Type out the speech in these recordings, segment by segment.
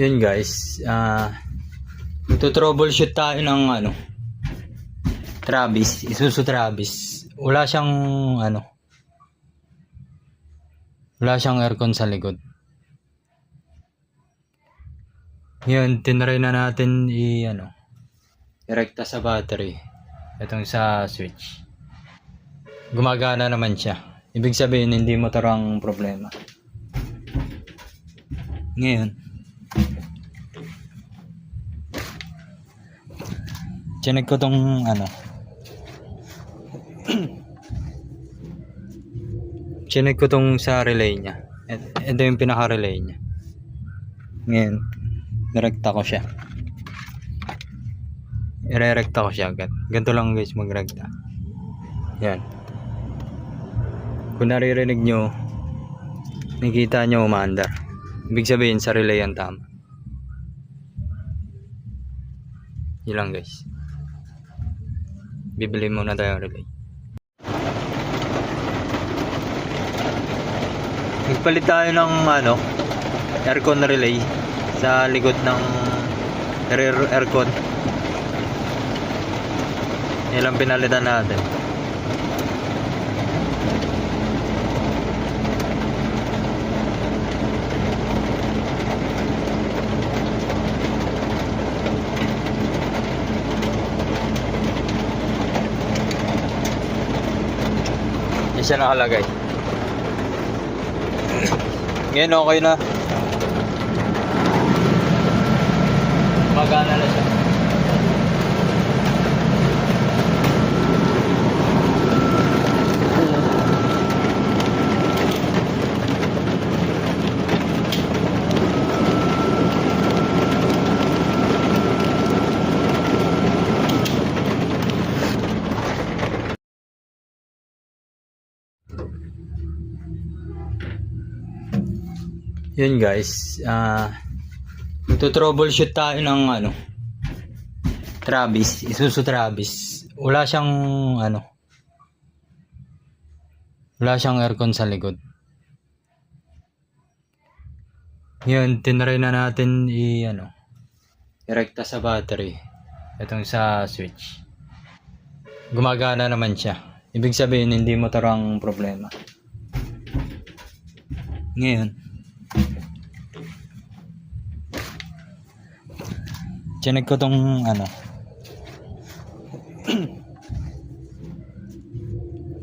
Yun guys, ah troubleshoot tayo ng ano Travis, Isuzu Travis. Wala siyang ano wala siyang aircon sa likod. Yun, tinry na natin i ano direkta sa battery. Itong sa switch. Gumagana naman siya. Ibig sabihin hindi motor ang problema. Ngayon, Chinek ko tong ano. Chinek ko tong sa relay niya. Ito yung pinaka-relay niya. Ngayon, direkta ko siya. Irerekta ko siya agad. Ganito lang guys magrekta. Yan. Kung naririnig nyo, nakikita nyo umaandar. Ibig sabihin sa relay ang tama. Yun lang guys. Bibili muna tayo ng relay. Nagpalit tayo ng ano, aircon relay sa likod ng rear aircon. Yan lang pinalitan natin. Yan siya nakalagay. Ngayon okay na. Magana na siya. Yun guys, ah troubleshoot tayo ng ano Travis, Isuzu Travis. Wala siyang ano wala siyang aircon sa likod. Yun, tinry na natin i ano direkta sa battery. Itong sa switch. Gumagana naman siya. Ibig sabihin hindi motor ang problema. Ngayon, Chinek ko tong ano.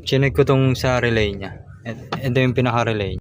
Chinek ko tong sa relay niya. Ito yung pinaka-relay.